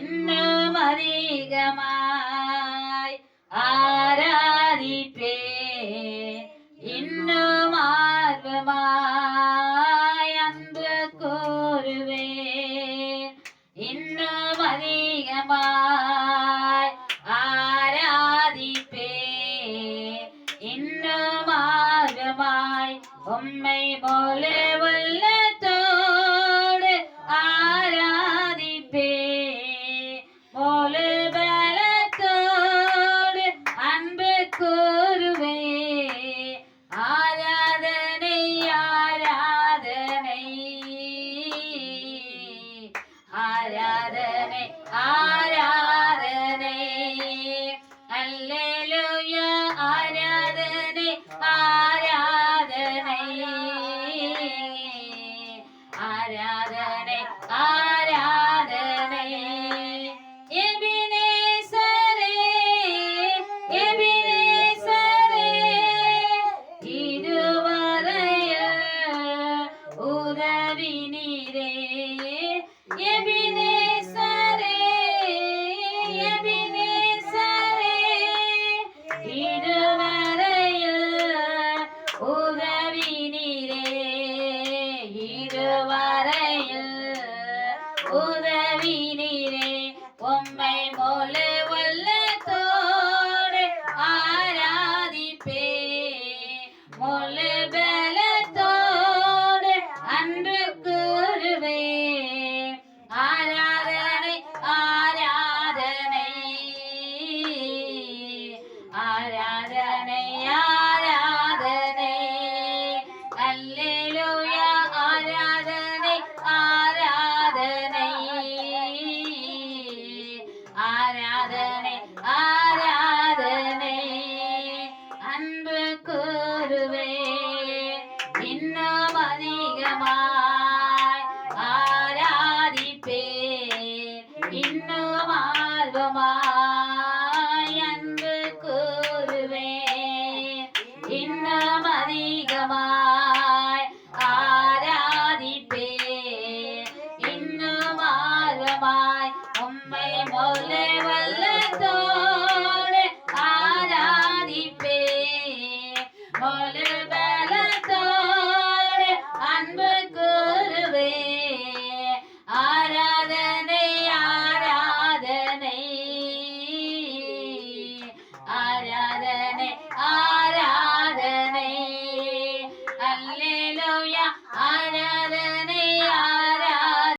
இன்னும் அதிகமாய் ஆராதிப்பே இன்னும் ஆர்வமாய் அன்பு கூறுவே இன்னும் அதிகமாய் ஆராதிப்பே இன்னும் ஆர்வமாய் உண்மை போல உள்ள ആരാധനെ ആരാധനെ. അല്ലേലൂയ ആരാധനെ ആരാധനെ. ആരാധന நீரே எபினேசரே எபினேசரே இதுவரைய உதவி நீரே இதுவரையில் உதவி இன்னும் அதிகமாய் ஆராதிப்பே. இன்னும் ஆர்வமாய் அன்பு கூறுவே. இன்னும் அதிகமாய் ஆராதிப்பே. இன்னும் ஆர்வமாய் உம்மை மொழி வல்லதோ ஆராதிப்பே. மொழி